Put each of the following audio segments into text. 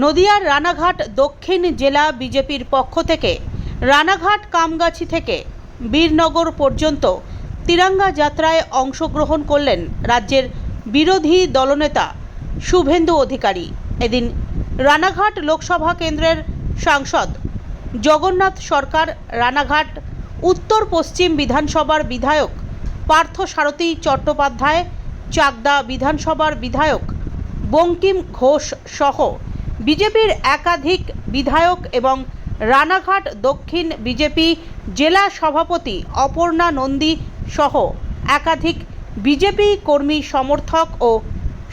নদিয়ার রানাঘাট দক্ষিণ জেলা বিজেপির পক্ষ থেকে, রানাঘাট কামগাছি থেকে বীরনগর পর্যন্ত তিরঙ্গা যাত্রায় অংশগ্রহণ করলেন রাজ্যের বিরোধী দলনেতা শুভেন্দু অধিকারী। এদিন রানাঘাট লোকসভা কেন্দ্রের সাংসদ জগন্নাথ সরকার, রানাঘাট উত্তর পশ্চিম বিধানসভার বিধায়ক পার্থ সারথী চট্টোপাধ্যায়, চাকদা বিধানসভার বিধায়ক বঙ্কিম ঘোষ সহ বিজেপির একাধিক বিধায়ক এবং রানাঘাট দক্ষিণ বিজেপি জেলা সভাপতি অপর্ণা নন্দী সহ একাধিক বিজেপি কর্মী সমর্থক ও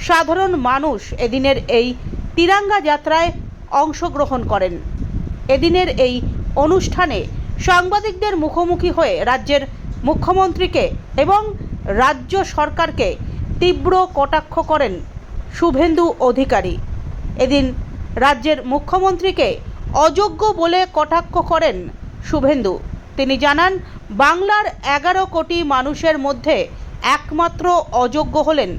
সাধারণ মানুষ এদিনের এই তিরাঙ্গা যাত্রায় অংশগ্রহণ করেন। এদিনের এই অনুষ্ঠানে সাংবাদিকদের মুখোমুখি হয়ে রাজ্যের মুখ্যমন্ত্রীকে এবং রাজ্য সরকারকে তীব্র কটাক্ষ করেন শুভেন্দু অধিকারী। এদিন রাজ্যের মুখ্যমন্ত্রীকে অযোগ্য বলে কটাক্ষ করেন শুভেন্দু। তিনি জানান, বাংলার এগারো কোটি মানুষের মধ্যে একমাত্র অযোগ্য হলেন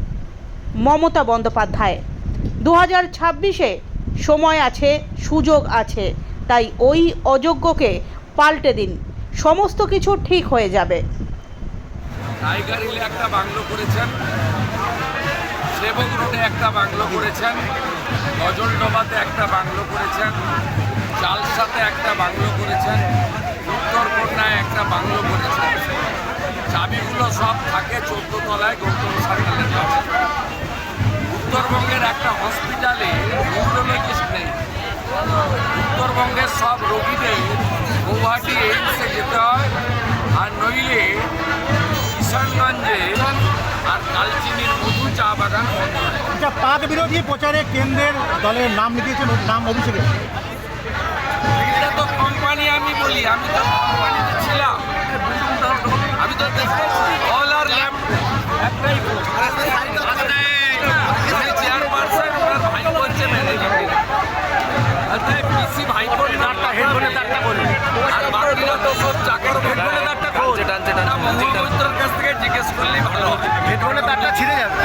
মমতা বন্দ্যোপাধ্যায়। দু হাজার ছাব্বিশে সময় আছে, সুযোগ আছে, তাই ওই অযোগ্যকে পাল্টে দিন, সমস্ত কিছু ঠিক হয়ে যাবে। একটা বাংলো করেছেন। রোডে একটা বাংলো করেছেন গজলডোবাতে একটা বাংলো করেছেন, চালসাতে একটা বাংলো করেছেন উত্তরকন্যায় একটা বাংলো করেছেন। চাবিগুলো সব থাকে চোদ্দ তলায় গৌতম সার্কেলের কাছে। উত্তরবঙ্গের একটা হসপিটালে নিউরোলজিস্ট নেই। উত্তরবঙ্গের সব রোগীদের গৌহাটি এইমসে যেতে হয়, আর নইলে কিষানগঞ্জে আর কালচিনির মধু চা বাগান আচ্ছা পাক বিরোধী প্রচারে কেন্দ্রের দলের নাম লিখিয়েছেন নাম অভিষেকে এটা তো কোম্পানি আমি বলি আমি তো কোম্পানিতে ছিলাম। আমি তো অল আর ল্যাম্প একটাই চেয়ারপারসন ওনার ভাইপো হচ্ছে ম্যানেজিং অর্থাৎ পিসি ভাইপোর নামটা হেডফোনে তারটা বলুন। আর বাকিরা তো সব চাকর তারটা কাছ থেকে জিজ্ঞেস করলেই ভালো হবে। হেডফোনে তারটা ছিঁড়ে যাবে।